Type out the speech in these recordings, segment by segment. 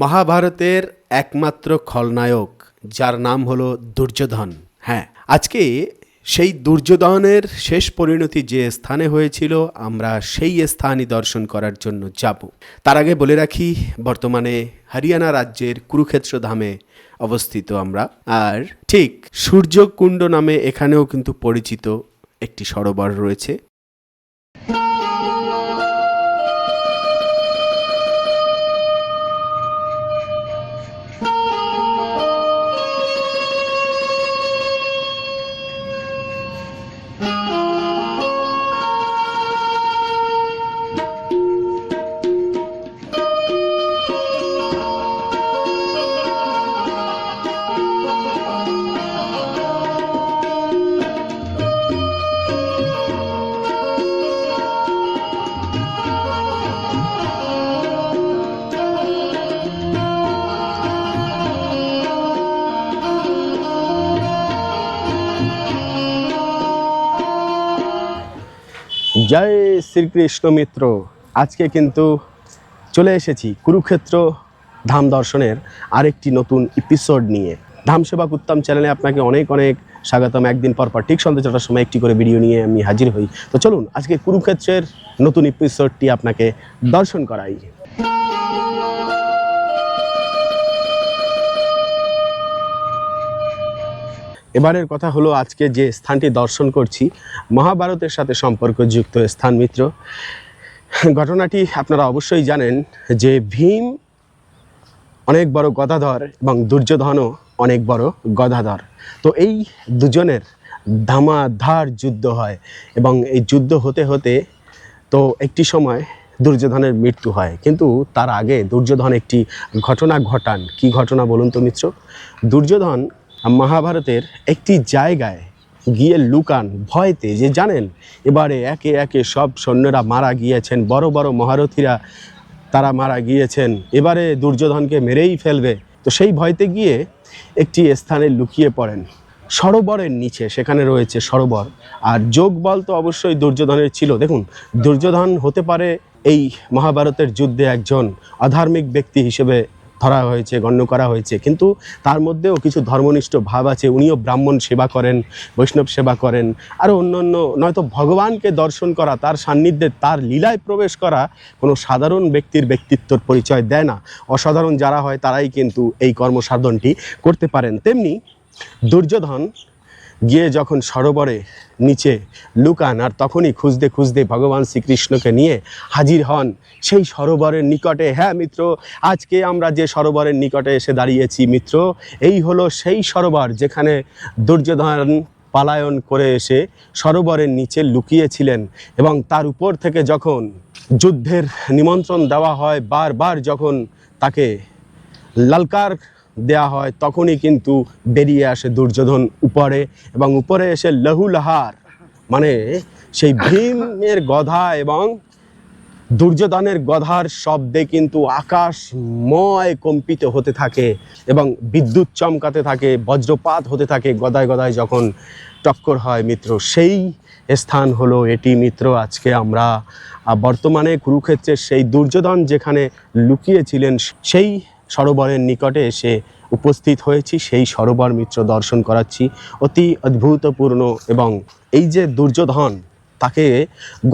মহাভারতের একমাত্র খলনায়ক, যার নাম হলো দুর্যোধন। হ্যাঁ আজকে সেই দুর্যোধনের শেষ পরিণতি যে স্থানে হয়েছিল, আমরা সেই স্থানই দর্শন করার জন্য যাব। তার আগে বলে রাখি, বর্তমানে হরিয়ানা রাজ্যের কুরুক্ষেত্র ধামে অবস্থিত আমরা। আর ঠিক সূর্যকুণ্ড নামে এখানেও কিন্তু পরিচিত একটি সরোবর রয়েছে। জয় শ্রীকৃষ্ণ মিত্র। আজকে কিন্তু চলে এসেছি কুরুক্ষেত্র ধাম দর্শনের আরেকটি নতুন এপিসোড নিয়ে। ধাম সেবা উত্তম চ্যানেলে আপনাকে অনেক অনেক স্বাগতম। একদিন পর পর ঠিক সন্ধ্যে ছটার সময় একটি করে ভিডিও নিয়ে আমি হাজির হই। তো চলুন, আজকে কুরুক্ষেত্রের নতুন এপিসোডটি আপনাকে দর্শন করাই। এবারের কথা হলো আজকে যে স্থানটি দর্শন করছি, মহাভারতের সাথে সম্পর্কযুক্ত স্থান মিত্র। ঘটনাটি আপনারা অবশ্যই জানেন যে ভীম অনেক বড় গদাধর এবং দুর্যোধনও অনেক বড় গদাধর। তো এই দুজনের ধামাধার যুদ্ধ হয় এবং এই যুদ্ধ হতে হতে তো একটি সময় দুর্যোধনের মৃত্যু হয়। কিন্তু তার আগে দুর্যোধন একটি ঘটনা ঘটান। কি ঘটনা বলুন তো মিত্র? দুর্যোধন মহাভারতের একটি জায়গায় গিয়ে লুকান ভয়তে যে জানেন, এবারে একে একে সব সৈন্যরা মারা গিয়েছেন, বড় বড় মহারথীরা তারা মারা গিয়েছেন, এবারে দুর্যোধনকে মেরেই ফেলবে। তো সেই ভয়তে গিয়ে একটি স্থানে লুকিয়ে পড়েন। সরোবরের নিচে সেখানে রয়েছে সরোবর। আর যোগ বল তো অবশ্যই দুর্যোধনের ছিল। দেখুন, দুর্যোধন হতে পারে এই মহাভারতের যুদ্ধে একজন আধার্মিক ব্যক্তি হিসেবে ধরা হয়েছে, গণ্য করা হয়েছে। কিন্তু তার মধ্যেও কিছু ধর্মনিষ্ঠ ভাব আছে। উনিও ব্রাহ্মণ সেবা করেন, বৈষ্ণব সেবা করেন। আরও অন্য অন্য নয়তো ভগবানকে দর্শন করা, তার সান্নিধ্যে তার লীলায় প্রবেশ করা কোনো সাধারণ ব্যক্তির ব্যক্তিত্বর পরিচয় দেয় না। অসাধারণ যারা হয়, তারাই কিন্তু এই কর্মসাধনটি করতে পারেন। তেমনি দুর্যোধন গিয়ে যখন সরোবরে নিচে লুকান আর তখনই খুঁজতে খুঁজতে ভগবান শ্রীকৃষ্ণকে নিয়ে হাজির হন, সেই সরোবরের নিকটে হ্যাঁ মিত্র, আজকে আমরা যে সরোবরের নিকটে এসে দাঁড়িয়েছি মিত্র, এই হলো সেই সরোবর যেখানে দুর্যোধন পালায়ন করে এসে সরোবরের নিচে লুকিয়েছিলেন এবং তার উপর থেকে যখন যুদ্ধের নিমন্ত্রণ দেওয়া হয়, বারবার যখন তাকে লালকার দেয়া হয়, তখনই কিন্তু বেরিয়ে আসে দুর্যোধন উপরে এবং উপরে এসে লহুলাহার। মানে সেই ভীমের গধা এবং দুর্যোধনের গধার শব্দে কিন্তু আকাশময় কম্পিত হতে থাকে এবং বিদ্যুৎ চমকাতে থাকে, বজ্রপাত হতে থাকে গদায় গদায় যখন টক্কর হয় মিত্র। সেই স্থান হলো এটি মিত্র, আজকে আমরা বর্তমানে কুরুক্ষেত্রের সেই দুর্যোধন যেখানে লুকিয়েছিলেন, সেই সরোবরের নিকটে এসে উপস্থিত হয়েছি, সেই সরোবর মিত্র দর্শন করাচ্ছি। অতি অদ্ভুতপূর্ণ এবং এই যে দুর্যোধন, তাকে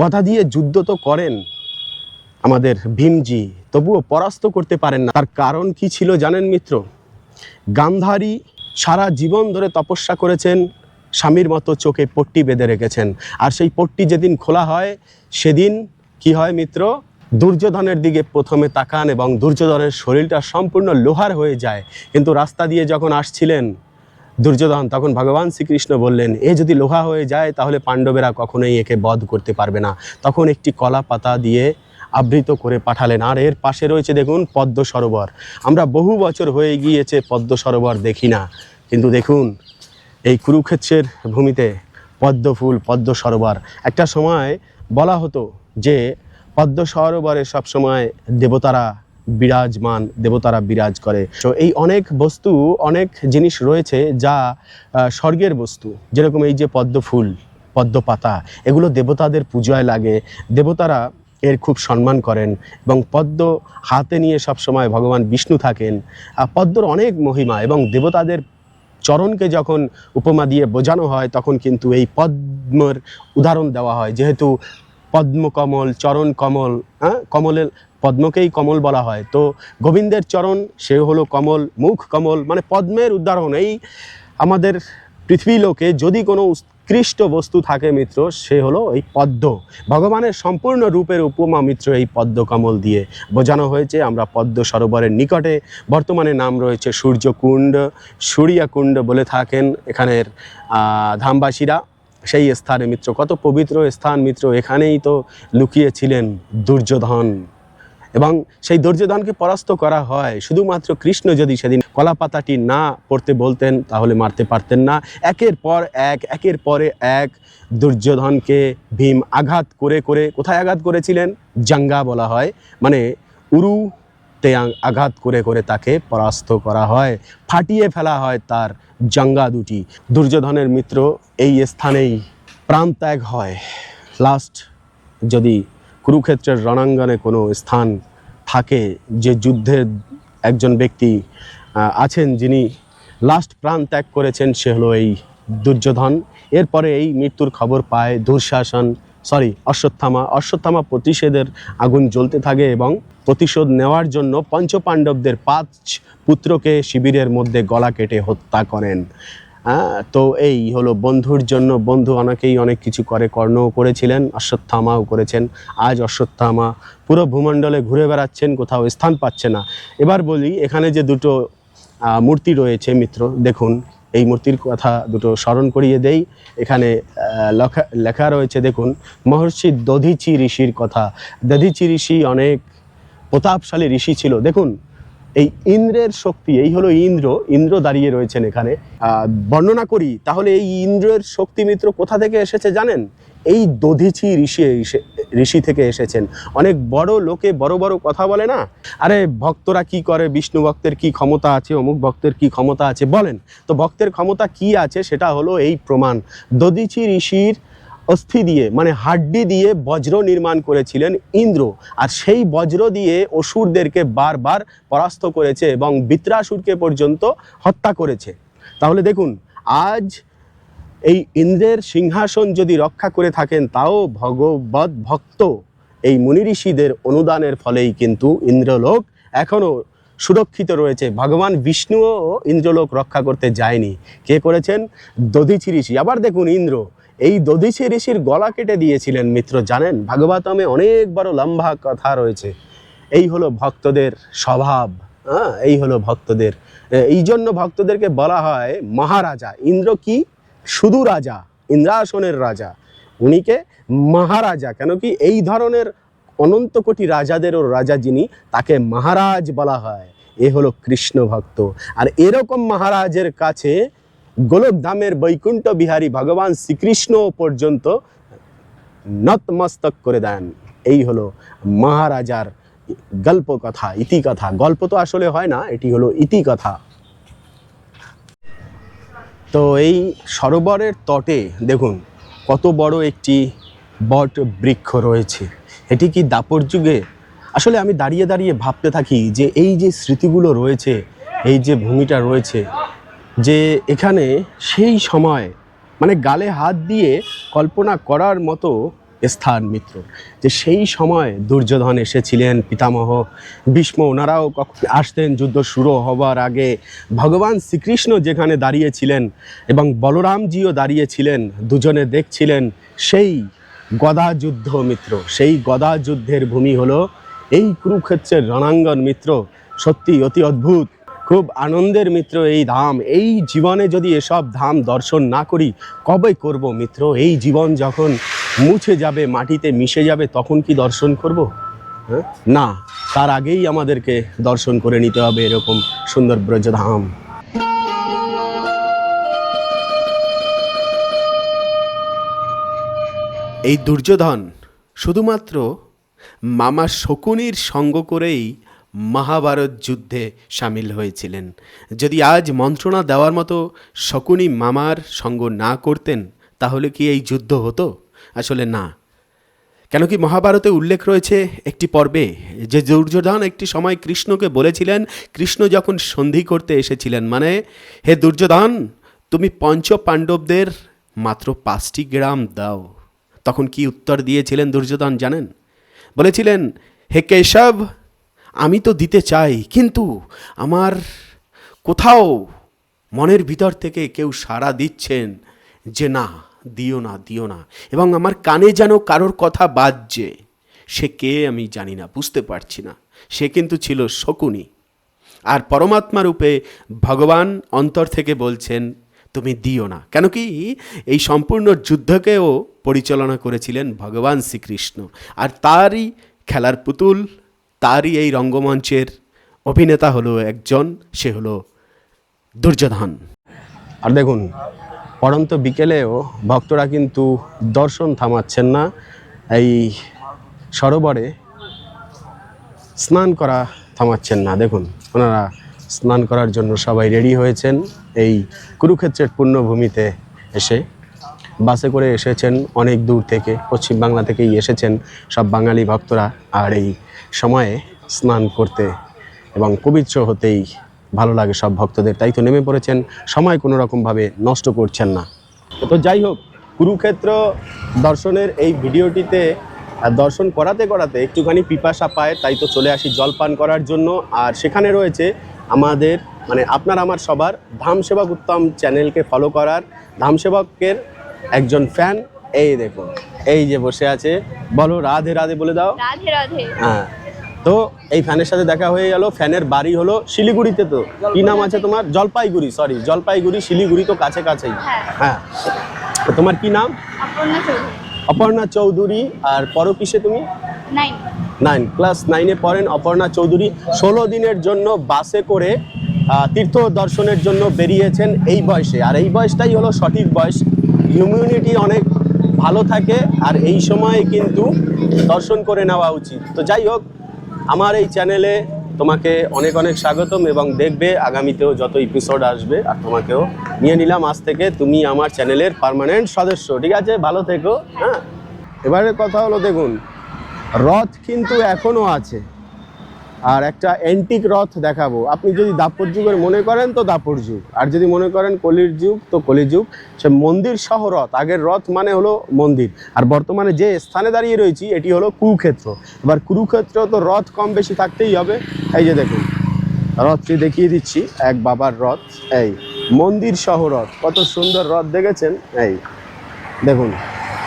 গদা দিয়ে যুদ্ধ তো করেন আমাদের ভীমজি, তবুও পরাস্ত করতে পারেন না। তার কারণ কি ছিল জানেন মিত্র? গান্ধারী সারা জীবন ধরে তপস্যা করেছেন, স্বামীর মতো চোখে পট্টি বেঁধে রেখেছেন। আর সেই পট্টি যেদিন খোলা হয়, সেদিন কি হয় মিত্র? দুর্যোধনের দিকে প্রথমে তাকান এবং দুর্যোধনের শরীরটা সম্পূর্ণ লোহার হয়ে যায়। কিন্তু রাস্তা দিয়ে যখন আসছিলেন, দুর্যোধন তখন ভগবান শ্রীকৃষ্ণ বললেন, এ যদি লোহা হয়ে যায়, তাহলে পাণ্ডবেরা কখনোই একে বধ করতে পারবে না। তখন একটি কলা পাতা দিয়ে আবৃত করে পাঠালেন। আর এর পাশে রয়েছে দেখুন, পদ্ম সরোবর। আমরা বহু বছর হয়ে গিয়েছে পদ্ম সরোবর দেখি না। কিন্তু দেখুন, এই কুরুক্ষেত্রের ভূমিতে পদ্ম ফুল, পদ্ম সরোবর। একটা সময় বলা হতো যে পদ্ম সরোবরে সবসময় দেবতারা বিরাজমান, দেবতারা বিরাজ করে। তো এই অনেক বস্তু, অনেক জিনিস রয়েছে যা স্বর্গের বস্তু। যেরকম এই যে পদ্ম ফুল, পদ্ম পাতা, এগুলো দেবতাদের পূজায় লাগে। দেবতারা এর খুব সম্মান করেন এবং পদ্ম হাতে নিয়ে সবসময় ভগবান বিষ্ণু থাকেন। পদ্মর অনেক মহিমা এবং দেবতাদের চরণকে যখন উপমা দিয়ে বোঝানো হয়, তখন কিন্তু এই পদ্মর উদাহরণ দেওয়া হয়। যেহেতু পদ্মকমল, চরণ কমল হ্যাঁ? কমলের, পদ্মকেই কমল বলা হয়। তো গোবিন্দের চরণ, সে হলো কমল, মুখ কমল মানে পদ্মের উদাহরণ। এই আমাদের পৃথিবীলোকে যদি কোনো উৎকৃষ্ট বস্তু থাকে মিত্র, সে হলো এই পদ্ম। ভগবানের সম্পূর্ণ রূপের উপমা মিত্র এই পদ্ম কমল দিয়ে বোঝানো হয়েছে। আমরা পদ্ম সরোবরের নিকটে, বর্তমানে নাম রয়েছে সূর্যকুণ্ড, সূর্যাকুণ্ড বলে থাকেন এখানের ধামবাসীরা। সেই স্থানে মিত্র, কত পবিত্র স্থান মিত্র, এখানেই তো লুকিয়েছিলেন দুর্যোধন। এবং সেই দুর্যোধনকে পরাস্ত করা হয়। শুধুমাত্র কৃষ্ণ যদি সেদিন কলা পাতাটি না পড়তে বলতেন, তাহলে মারতে পারতেন না। একের পর এক, একের পরে এক দুর্যোধনকে ভীম আঘাত করে করে কোথায় আঘাত করেছিলেন? জাঙ্গা বলা হয়। মানে উরুতে আ- আঘাত করে করে তাকে পরাস্ত করা হয়। ফাটিয়ে ফেলা হয় তার জাঙ্গা দুটি। দুর্যোধনের মিত্র এই স্থানেই প্রাণ ত্যাগ হয়। লাস্ট যদি কুরুক্ষেত্রের রণাঙ্গনে কোনো স্থান থাকে, যে যুদ্ধের একজন ব্যক্তি আছেন যিনি লাস্ট প্রাণ ত্যাগ করেছেন, সে হলো এই দুর্যোধন। এরপরে এই মৃত্যুর খবর পায় দুঃশাসন সরি অশ্বত্থামা। অশ্বত্থামা প্রতিষেধের আগুন জ্বলতে থাকে এবং প্রতিশোধ নেওয়ার জন্য পঞ্চপাণ্ডবদের পাঁচ পুত্রকে শিবিরের মধ্যে গলা কেটে হত্যা করেন। হ্যাঁ তো এই হলো বন্ধুর জন্য। বন্ধু অনেকেই অনেক কিছু করে, কর্ণও করেছিলেন, অশ্বত্থামাও করেছেন। আজ অশ্বত্থামা পুরো ভূমণ্ডলে ঘুরে বেড়াচ্ছেন, কোথাও স্থান পাচ্ছে না। এবার বলি, এখানে যে দুটো মূর্তি রয়েছে মিত্র, দেখুন, এই মূর্তির কথা দুটো স্মরণ করিয়ে দেই। এখানে লেখা লেখা রয়েছে, দেখুন, মহর্ষি দধিচি ঋষির কথা। দধিচি ঋষি অনেক প্রতাপশালী ঋষি ছিল। দেখুন, এই ইন্দ্রের শক্তি, এই হলো ইন্দ্র ইন্দ্র দাঁড়িয়ে রয়েছেন এখানে। বর্ণনা করি, তাহলে এই ইন্দ্রের শক্তি মিত্র কোথা থেকে এসেছে জানেন? এই দধিচি ঋষি ঋষি থেকে এসেছেন। অনেক বড় লোকে বড় বড় কথা বলে না? আরে, ভক্তরা কি করে? বিষ্ণু ভক্তের কি ক্ষমতা আছে? অমুক ভক্তের কি ক্ষমতা আছে? বলেন। তো ভক্তের ক্ষমতা কি আছে? সেটা হলো এই প্রমাণ। দধিচি ঋষির অস্থি দিয়ে মানে হাড্ডি দিয়ে বজ্র নির্মাণ করেছিলেন ইন্দ্র। আর সেই বজ্র দিয়ে অসুরদেরকে বারবার পরাস্ত করেছে এবং বিত্রাসুরকে পর্যন্ত হত্যা করেছে। তাহলে দেখুন, আজ এই ইন্দ্রের সিংহাসন যদি রক্ষা করে থাকেন, তাও ভগবত ভক্ত। এই মুনি ঋষিদের অনুদানের ফলেই কিন্তু ইন্দ্রলোক এখনও সুরক্ষিত রয়েছে। ভগবান বিষ্ণুও ইন্দ্রলোক রক্ষা করতে যায়নি। কে করেছেন? দধিচি ঋষি। আবার দেখুন ইন্দ্র এই দধিচি ঋষির গলা কেটে দিয়েছিলেন মিত্র, জানেন? ভাগবতমে অনেক বড় লম্বা কথা রয়েছে। এই হলো ভক্তদের স্বভাব হ্যাঁ? এই হলো ভক্তদের। এই জন্য ভক্তদেরকে বলা হয় মহারাজা। ইন্দ্র কি? শুধু রাজা, ইন্দ্রাসনের রাজা। উনিকে মহারাজা। কেন কি? এই ধরনের অনন্ত কোটি রাজাদেরও রাজা যিনি, তাকে মহারাজ বলা হয়। এ হলো কৃষ্ণ ভক্ত। আর এরকম মহারাজের কাছে গোলকধামের বৈকুণ্ঠ বিহারী ভগবান শ্রীকৃষ্ণ পর্যন্ত নতমস্তক করে দেন। এই হলো মহারাজার গল্প কথা ইতি কথা গল্প তো আসলে হয় না, এটি হলো ইতি কথা তো এই সরোবরের তটে দেখুন, কত বড় একটি বট বৃক্ষ রয়েছে। এটি কি দাপর যুগে? আসলে আমি দাঁড়িয়ে দাঁড়িয়ে ভাবতে থাকি যে এই যে স্মৃতিগুলো রয়েছে, এই যে ভূমিটা রয়েছে যে এখানে সেই সময় মানে গালে হাত দিয়ে কল্পনা করার মতো স্থান মিত্র। যে সেই সময় দুর্যোধন এসেছিলেন পিতামহ, ভীষ্ম ওনারাও কখন আসতেন, যুদ্ধ শুরু হবার আগে। ভগবান শ্রীকৃষ্ণ যেখানে দাঁড়িয়েছিলেন এবং বলরামজিও দাঁড়িয়েছিলেন, দুজনে দেখছিলেন সেই গদা যুদ্ধ মিত্র। সেই গদা যুদ্ধের ভূমি হলো এই কুরুক্ষেত্রের রণাঙ্গন মিত্র। সত্যি অতি অদ্ভুত। খুব আনন্দের মিত্র এই ধাম। এই জীবনে যদি এসব ধাম দর্শন না করি, কবে করব মিত্র? এই জীবন যখন মুছে যাবে, মাটিতে মিশে যাবে, তখন কি দর্শন করব? হ্যাঁ? না, তার আগেই আমাদেরকে দর্শন করে নিতে হবে এরকম সুন্দর ব্রজধাম এই দুর্যোধন শুধুমাত্র মামা শকুনির সঙ্গ করেই মহাভারত যুদ্ধে সামিল হয়েছিলেন। যদি আজ মন্ত্রণা দেওয়ার মতো শকুনি মামার সঙ্গ না করতেন, তাহলে কি এই যুদ্ধ হতো? আসলে না। কেন কি মহাভারতে উল্লেখ রয়েছে একটি পর্বে, যে দুর্যোধন একটি সময় কৃষ্ণকে বলেছিলেন, কৃষ্ণ যখন সন্ধি করতে এসেছিলেন মানে হে দুর্যোধন, তুমি পঞ্চ পাণ্ডবদের মাত্র পাঁচটি গ্রাম দাও। তখন কি উত্তর দিয়েছিলেন দুর্যোধন জানেন? বলেছিলেন, হে কেশব আমি তো দিতে চাই, কিন্তু আমার কোথাও মনের ভিতর থেকে কেউ সাড়া দিচ্ছেন যে না, দিও না দিও না। এবং আমার কানে যেন কারোর কথা বাজছে, সে কে আমি জানি না, বুঝতে পারছি না। সে কিন্তু ছিল শকুনি। আর পরমাত্মা রূপে ভগবান অন্তর থেকে বলছেন, তুমি দিও না। কেন কি এই সম্পূর্ণ যুদ্ধকেও পরিচালনা করেছিলেন ভগবান শ্রীকৃষ্ণ। আর তারই খেলার পুতুল তারই এই রঙ্গমঞ্চের অভিনেতা হলো একজন, সে হলো দুর্যোধন। আর দেখুন, পরন্ত বিকেলেও ভক্তরা কিন্তু দর্শন থামাচ্ছেন না। এই সরোবরে স্নান করা থামাচ্ছেন না। দেখুন, ওনারা স্নান করার জন্য সবাই রেডি হয়েছেন এই কুরুক্ষেত্রের পূর্ণভূমিতে এসে। বাসে করে এসেছেন অনেক দূর থেকে, পশ্চিম বাংলা থেকেই এসেছেন সব বাঙালি ভক্তরা। আর এই সময়ে স্নান করতে এবং পবিত্র হতেই ভালো লাগে সব ভক্তদের। তাই তো নেমে পড়েছেন, সময় কোনো রকমভাবে নষ্ট করছেন না। তো যাই হোক, কুরুক্ষেত্র দর্শনের এই ভিডিওটিতে দর্শন করাতে করাতে একটুখানি পিপাসা পায়, তাই তো চলে আসি জলপান করার জন্য। আর সেখানে রয়েছে আমাদের মানে আপনার, আমার সবার ধাম সেবক উত্তম চ্যানেলকে ফলো করার। ধাম সেবকের একজন ফ্যান এই দেখো এই যে বসে আছে বলো রাধে রাধে বলে দাও। রাধে রাধে। হ্যাঁ তো এই ফ্যানের সাথে দেখা হয়ে গেল ফ্যানের বাড়ি হলো শিলিগুড়িতে তো। কি নাম আছে তোমার? জলপাইগুড়ি সরি জলপাইগুড়ি শিলিগুড়ি তো কাছে কাছেই হ্যাঁ। হ্যাঁ তোমার কি নাম? অপর্ণা চৌধুরী। আর পরো কিসে তুমি? নাইন ক্লাস নাইনে পড়েন অপর্ণা চৌধুরী। ষোলো দিনের জন্য বাসে করে তীর্থ দর্শনের জন্য বেরিয়েছেন এই বয়সে। আর এই বয়সটাই হলো সঠিক বয়স। ইমিউনিটি অনেক ভালো থাকে আর এই সময়ে কিন্তু দর্শন করে নেওয়া উচিত। তো যাই হোক, আমার এই চ্যানেলে তোমাকে অনেক অনেক স্বাগতম এবং দেখবে আগামীতেও যত এপিসোড আসবে, আর তোমাকেও নিয়ে নিলাম আজ থেকে তুমি আমার চ্যানেলের পার্মানেন্ট সদস্য। ঠিক আছে? ভালো থেকো হ্যাঁ? এবারে কথা হলো, দেখুন, রথ কিন্তু এখনও আছে। আর একটা অ্যান্টিক রথ দেখাবো। আপনি যদি দাপর যুগের মনে করেন তো দাপর যুগ। আর যদি মনে করেন কলির যুগ, তো কলি যুগ। সে মন্দির সহ রথ। আগের রথ মানে হলো মন্দির। আর বর্তমানে যে স্থানে দাঁড়িয়ে রয়েছি, এটি হলো কুরুক্ষেত্র। এবার কুরুক্ষেত্র তো রথ কম বেশি থাকতেই হবে। এই যে দেখুন, রথটি দেখিয়ে দিচ্ছি, এক বাবার রথ। এই মন্দির সহ রথ। কত সুন্দর রথ দেখেছেন? এই দেখুন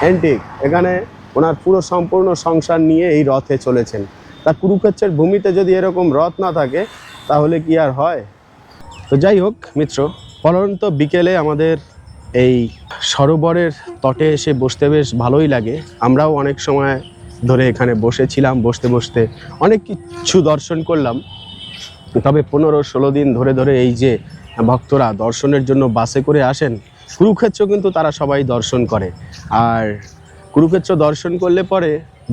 অ্যান্টিক এখানে ওনার পুরো সম্পূর্ণ সংসার নিয়ে এই রথে চলেছেন। তা কুরুক্ষেত্রের ভূমিতে যদি এরকম রথ না থাকে, তাহলে কি আর হয়? তো যাই হোক, মিত্র পরন্ত বিকেলে আমাদের এই সরোবরের তটে এসে বসতে বেশ ভালোই লাগে। আমরাও অনেক সময় ধরে এখানে বসেছিলাম, বসতে বসতে অনেক কিছু দর্শন করলাম। তবে পনেরো ষোলো দিন ধরে ধরে এই যে ভক্তরা দর্শনের জন্য বাসে করে আসেন কুরুক্ষেত্র কিন্তু তারা সবাই দর্শন করে। আর কুরুক্ষেত্র দর্শন করলে পরে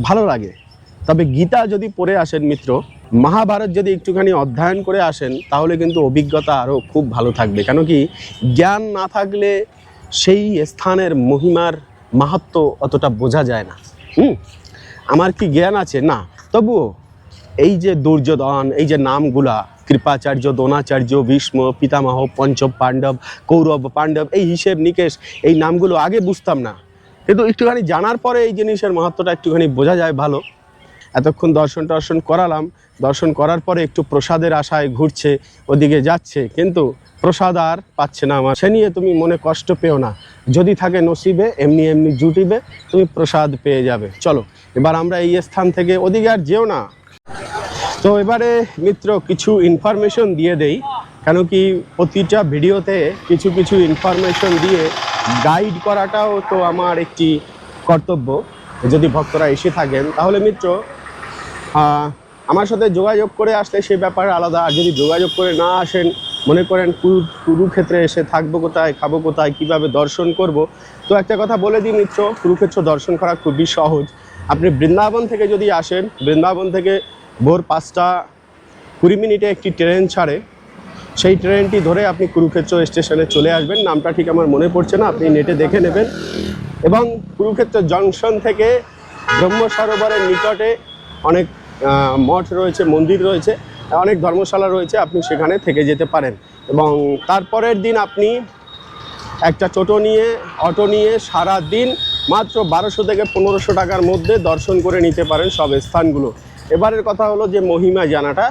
ভালো লাগে। তবে গীতা যদি পড়ে আসেন মিত্র, মহাভারত যদি একটুখানি অধ্যয়ন করে আসেন, তাহলে কিন্তু অভিজ্ঞতা আরও খুব ভালো থাকবে। কেন কি, জ্ঞান না থাকলে সেই স্থানের মহিমার মাহাত্ম অতটা বোঝা যায় না। হুম? আমার কি জ্ঞান আছে? না। তবুও এই যে দুর্যোধন, এই যে নামগুলা, কৃপাচার্য, দ্রোণাচার্য, ভীষ্ম, পিতামহ, পঞ্চম পাণ্ডব, কৌরব, পাণ্ডব, এই হিসেব নিকেশ, এই নামগুলো আগে বুঝতাম না। কিন্তু একটুখানি জানার পরে এই জিনিসের মাহাত্মটা একটুখানি বোঝা যায় ভালো। এতক্ষণ দর্শন টর্শন করালাম। দর্শন করার পরে একটু প্রসাদের আশায় ঘুরছে, ওদিকে যাচ্ছে। কিন্তু প্রসাদ আর পাচ্ছে না আমার। সে নিয়ে তুমি মনে কষ্ট পেও না। যদি থাকে নসিবে, এমনি এমনি জুটিবে, তুমি প্রসাদ পেয়ে যাবে। চলো, এবার আমরা এই স্থান থেকে ওদিকে আর যেও না। তো এবারে মিত্র, কিছু ইনফরমেশন দিয়ে দেই। কেন কি প্রতিটা ভিডিওতে কিছু কিছু ইনফরমেশন দিয়ে গাইড করাটাও তো আমার একটি কর্তব্য। যদি ভক্তরা এসে থাকেন, তাহলে মিত্র আমার সাথে যোগাযোগ করে আসলে সে ব্যাপার আলাদা। আর যদি যোগাযোগ করে না আসেন, মনে করেন কুরু, কুরুক্ষেত্রে এসে থাকব কোথায়, খাব কোথায়, কীভাবে দর্শন করব? তো একটা কথা বলে দিই মিত্র, কুরুক্ষেত্র দর্শন করা খুবই সহজ। আপনি বৃন্দাবন থেকে যদি আসেন, বৃন্দাবন থেকে ভোর পাঁচটা কুড়ি মিনিটে একটি ট্রেন ছাড়ে। সেই ট্রেনটি ধরে আপনি কুরুক্ষেত্র স্টেশনে চলে আসবেন। নামটা ঠিক আমার মনে পড়ছে না, আপনি নেটে দেখে নেবেন। এবং কুরুক্ষেত্র জংশন থেকে ব্রহ্ম সরোবরের নিকটে অনেক মঠ রয়েছে, মন্দির রয়েছে, অনেক ধর্মশালা রয়েছে, আপনি সেখানে থেকে যেতে পারেন। এবং তারপরের দিন আপনি একটা টোটো নিয়ে, অটো নিয়ে সারা দিন মাত্র বারোশো থেকে পনেরোশো টাকার মধ্যে দর্শন করে নিতে পারেন সব স্থানগুলো। এবারের কথা হলো যে মহিমা জানাটা।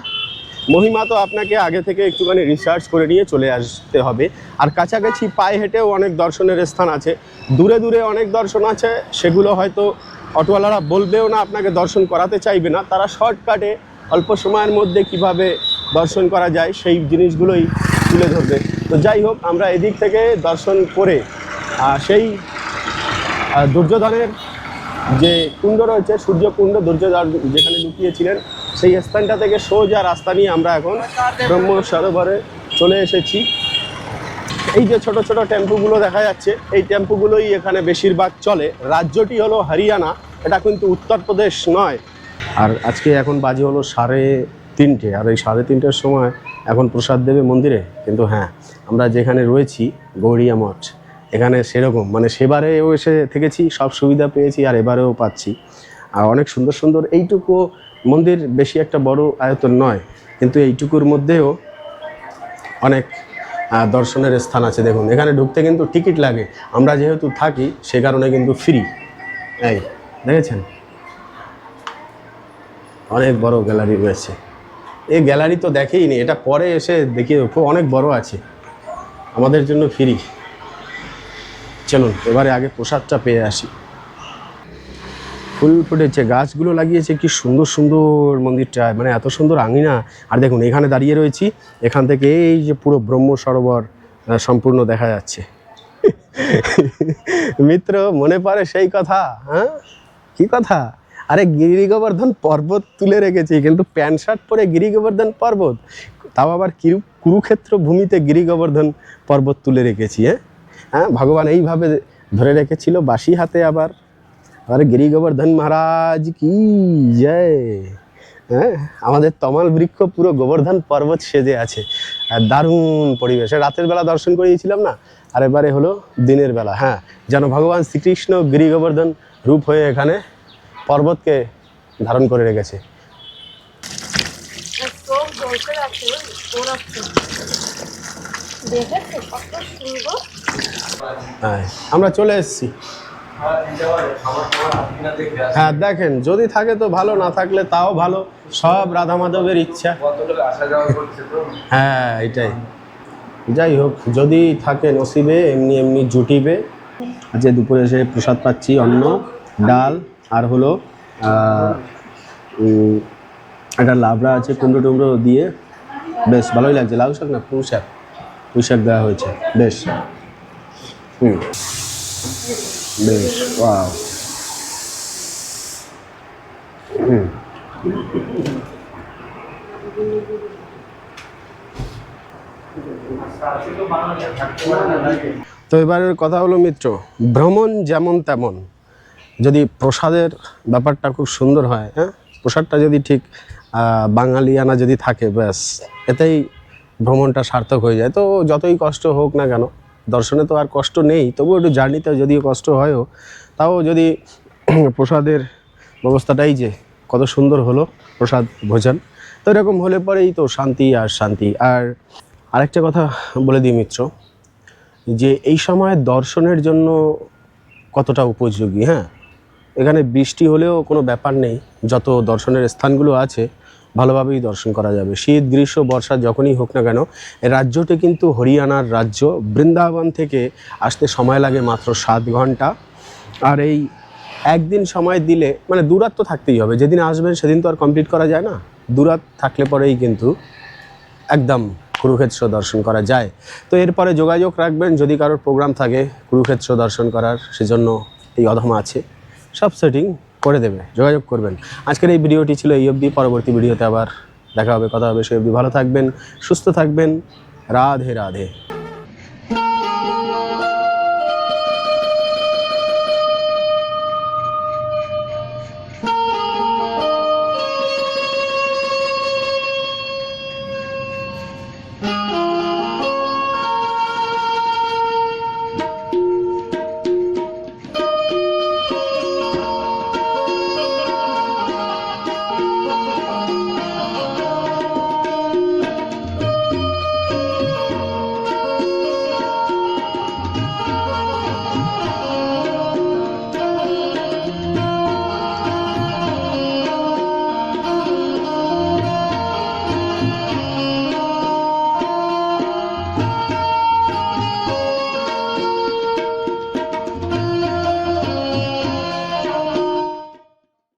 মহিমা তো আপনাকে আগে থেকে একটুখানি রিসার্চ করে নিয়ে চলে আসতে হবে। আর কাছাকাছি পায়ে হেঁটেও অনেক দর্শনের স্থান আছে। দূরে দূরে অনেক দর্শন আছে, সেগুলো হয়তো অটোওয়ালারা বলবেও না, আপনাকে দর্শন করাতে চাইবে না। তারা শর্টকাটে অল্প সময়ের মধ্যে কীভাবে দর্শন করা যায়, সেই জিনিসগুলোই তুলে ধরবে। তো যাই হোক, আমরা এদিক থেকে দর্শন করে সেই দুর্যোধনের যে কুণ্ড রয়েছে, সূর্যকুণ্ড, দুর্যোধন যেখানে লুকিয়েছিলেন, সেই স্থানটা থেকে সোজা রাস্তা নিয়ে আমরা এখন ব্রহ্ম সরোবরে চলে এসেছি। এই যে ছোট ছোট টেম্পুগুলো দেখা যাচ্ছে, এই টেম্পুগুলোই এখানে বেশিরভাগ চলে। রাজ্যটি হলো হরিয়ানা, এটা কিন্তু উত্তরপ্রদেশ নয়। আর আজকে এখন বাজে হলো সাড়ে তিনটে, আর এই সাড়ে তিনটের সময় এখন প্রসাদ দেবে মন্দিরে। কিন্তু হ্যাঁ আমরা যেখানে রয়েছি গৌরিয়া মঠ, এখানে সেরকম মানে সেবারেও এসে থেকেছি, সব সুবিধা পেয়েছি, আর এবারেও পাচ্ছি। আর অনেক সুন্দর সুন্দর, এইটুকু মন্দির বেশি একটা বড় আয়তন নয়, কিন্তু এইটুকুর মধ্যেও অনেক দর্শনের স্থান আছে। দেখুন, এখানে ঢুকতে কিন্তু টিকিট লাগে। আমরা যেহেতু থাকি, সে কারণে কিন্তু ফ্রি এই, দেখেছেন? অনেক বড় গ্যালারি রয়েছে। এই গ্যালারি তো দেখেই দেখেইনি, এটা পরে এসে দেখি খুব অনেক বড় আছে। আমাদের জন্য ফ্রি চলুন, এবারে আগে প্রসাদটা পেয়ে আসি। ফুল ফুটেছে, গাছগুলো লাগিয়েছে, কি সুন্দর সুন্দর মন্দিরটা মানে এত সুন্দর আঙিনা। আর দেখুন, এখানে দাঁড়িয়ে রয়েছি, এখান থেকে এই যে পুরো ব্রহ্ম সরোবর সম্পূর্ণ দেখা যাচ্ছে। মিত্র, মনে পড়ে সেই কথা হ্যাঁ? কি কথা? আরে গিরি গোবর্ধন পর্বত তুলে রেখেছি, কিন্তু প্যান্ট শার্ট পরে গিরি গোবর্ধন পর্বত। তাও আবার কিরু কুরুক্ষেত্র ভূমিতে গিরি গোবর্ধন পর্বত তুলে রেখেছি হ্যাঁ? হ্যাঁ ভগবান এইভাবে ধরে রেখেছিল বাসি হাতে আবার আর গিরি গোবর্ধন মহারাজ কি জয় হ্যাঁ আমাদের তমাল বৃক্ষ পুরো গোবর্ধন পর্বত সেজে আছে। আর দারুণ পরিবেশ। রাতের বেলা দর্শন করিয়েছিলাম না? আর এবারে হলো দিনের বেলা। হ্যাঁ যেন ভগবান শ্রীকৃষ্ণ গিরি গোবর্ধন রূপ হয়ে এখানে পর্বতকে ধারণ করে রেখেছে। হ্যাঁ আমরা চলে এসেছি। হ্যাঁ দেখেন, যদি থাকে তো ভালো, না থাকলে তাও ভালো। সব রাধা মাধবের ইচ্ছা। হ্যাঁ এটাই। যাই হোক, যদি থাকে নসিবে, এমনি এমনি জুটিবে। আজকে দুপুরে এসে প্রসাদ পাচ্ছি, অন্ন, ডাল, আর হলো একটা লাবড়া আছে, কুমড়ো টুমড়ো দিয়ে। বেশ, ভালোই লাগছে। লাউ শাক না, পুঁই শাক। পুঁই শাক দেওয়া হয়েছে। বেশ। হুম। বেশ ওয়াও হুম তো এবারের কথা হলো মিত্র, ভ্রমণ যেমন তেমন। যদি প্রসাদের ব্যাপারটা খুব সুন্দর হয় হ্যাঁ? প্রসাদটা যদি ঠিক বাঙালিয়ানা যদি থাকে, ব্যাস, এতেই ভ্রমণটা সার্থক হয়ে যায়। তো যতই কষ্ট হোক না কেন দর্শনে তো আর কষ্ট নেই, তবুও একটু জার্নিতে যদিও কষ্ট হয়ও, তাও যদি প্রসাদের ব্যবস্থাটাই যে কত সুন্দর হলো, প্রসাদ ভোজন, তো এরকম হলে পরেই তো শান্তি আর শান্তি। আর আরেকটা কথা বলে দিই মিত্র, যে এই সময় দর্শনের জন্য কতটা উপযোগী হ্যাঁ? এখানে বৃষ্টি হলেও কোনো ব্যাপার নেই, যত দর্শনের স্থানগুলো আছে ভালোভাবেই দর্শন করা যাবে। শীত, গ্রীষ্ম, বর্ষা যখনই হোক না কেন, রাজ্যটি কিন্তু হরিয়ানার রাজ্য। বৃন্দাবন থেকে আসতে সময় লাগে মাত্র সাত ঘণ্টা। আর এই একদিন সময় দিলে মানে দূরাত্ম থাকতেই হবে। যেদিন আসবেন সেদিন তো আর কমপ্লিট করা যায় না। দূরাত থাকলে পরেই কিন্তু একদম কুরুক্ষেত্র দর্শন করা যায়। তো এরপরে যোগাযোগ রাখবেন। যদি কারোর প্রোগ্রাম থাকে কুরুক্ষেত্র দর্শন করার, সেজন্য এই অধমা আছে। সব সেটিং করে দেবে, যোগাযোগ করবেন। আজকের এই ভিডিওটি ছিল এই অবধি, পরবর্তী ভিডিওতে আবার দেখা হবে, কথা হবে। সেই অবধি ভালো থাকবেন, সুস্থ থাকবেন। রাধে রাধে।